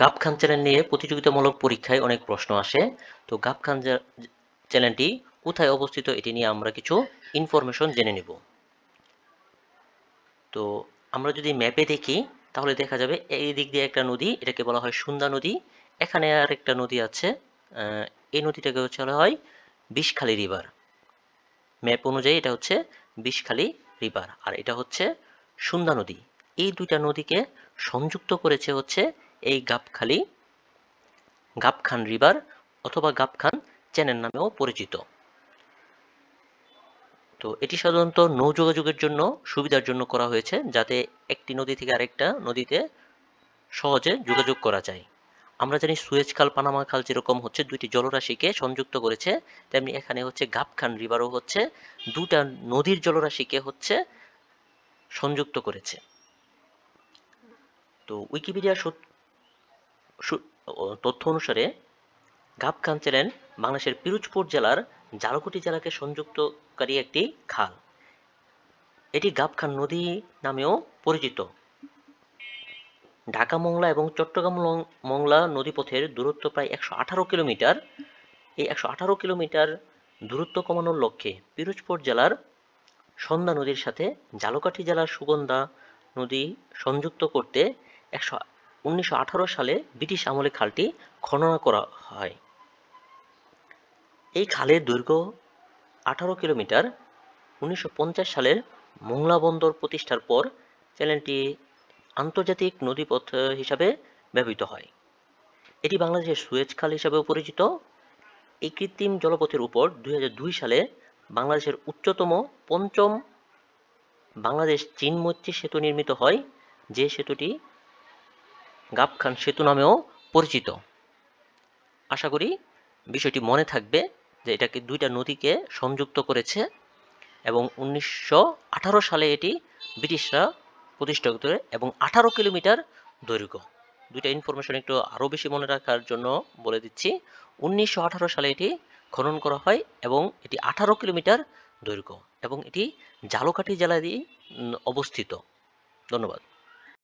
Gabkhan channel নিয়ে প্রতিযোগিতামূলক পরীক্ষায় অনেক প্রশ্ন আসে। তো গাবখান চ্যা- চ্যানেলটি কোথায় অবস্থিত এটি নিয়ে আমরা কিছু ইনফরমেশন জেনে নেব। তো আমরা যদি ম্যাপে দেখি, তাহলে দেখা যাবে এই দিক দিয়ে একটা নদী, এটাকে বলা হয় সুন্দা নদী। এখানে আর একটা নদী আছে এই নদীটাকে হচ্ছে বলা হয় বিষখালী রিভার। ম্যাপ অনুযায়ী এটা হচ্ছে বিষখালী রিভার, আর এটা হচ্ছে সুন্দা নদী। এই দুইটা নদীকে সংযুক্ত করেছে হচ্ছে এই গাবখালী, গাবখান রিভার অথবা গাবখান চ্যানেল নামেও পরিচিত। তো এটি সাধারণত নৌ যোগাযোগের জন্য, সুবিধার জন্য করা হয়েছে, যাতে একটি নদী থেকে আরেকটা নদীতে সহজে যোগাযোগ করা যায়। আমরা জানি সুয়েজ খাল, পানামা খাল যেরকম হচ্ছে, দুইটি জলরাশিকে সংযুক্ত করেছে, তেমনি এখানে হচ্ছে গাবখান রিভারও হচ্ছে দুটা নদীর জলরাশিকে হচ্ছে সংযুক্ত করেছে। তো উইকিপিডিয়া তথ্য অনুসারে গাবখান ছিলেন বাংলাদেশের পিরোজপুর জেলার জালকুটি জেলাকে সংযুক্তকারী একটি খাল। এটি গাবখান নদী নামেও পরিচিত। ঢাকা মংলা এবং চট্টগ্রাম মংলা নদীপথের দূরত্ব প্রায় একশো আঠারো কিলোমিটার। এই একশো আঠারো কিলোমিটার দূরত্ব কমানোর লক্ষ্যে পিরোজপুর জেলার সন্ধ্যা নদীর সাথে জালকাঠি জেলার সুগন্ধা নদী সংযুক্ত করতে একশো উনিশশো আঠারো সালে ব্রিটিশ আমলে খালটি খননা করা হয়। এই খালের দৈর্ঘ্য আঠারো কিলোমিটার। উনিশশো পঞ্চাশ সালের মোংলা বন্দর প্রতিষ্ঠার পর চ্যানেলটি আন্তর্জাতিক নদীপথ হিসাবে ব্যবহৃত হয়। এটি বাংলাদেশের সুয়েজ খাল হিসাবেও পরিচিত। এই কৃত্রিম জলপথের উপর দুই হাজার দুই সালে বাংলাদেশের উচ্চতম পঞ্চম বাংলাদেশ চীন মৈত্রী সেতু নির্মিত হয়। যে সেতুটি গাবখান সেতু নামেও পরিচিত। আশা করি বিষয়টি মনে থাকবে যে এটাকে দুইটা নদীকে সংযুক্ত করেছে এবং উনিশশো আঠারো সালে এটি ব্রিটিশরা প্রতিষ্ঠা করে এবং আঠারো কিলোমিটার দৈর্ঘ্য। দুইটা ইনফরমেশন একটু আরও বেশি মনে রাখার জন্য বলে দিচ্ছি। উনিশশো আঠারো সালে এটি খনন করা হয় এবং এটি আঠারো কিলোমিটার দৈর্ঘ্য এবং এটি জালকাঠি জেলায় অবস্থিত। ধন্যবাদ।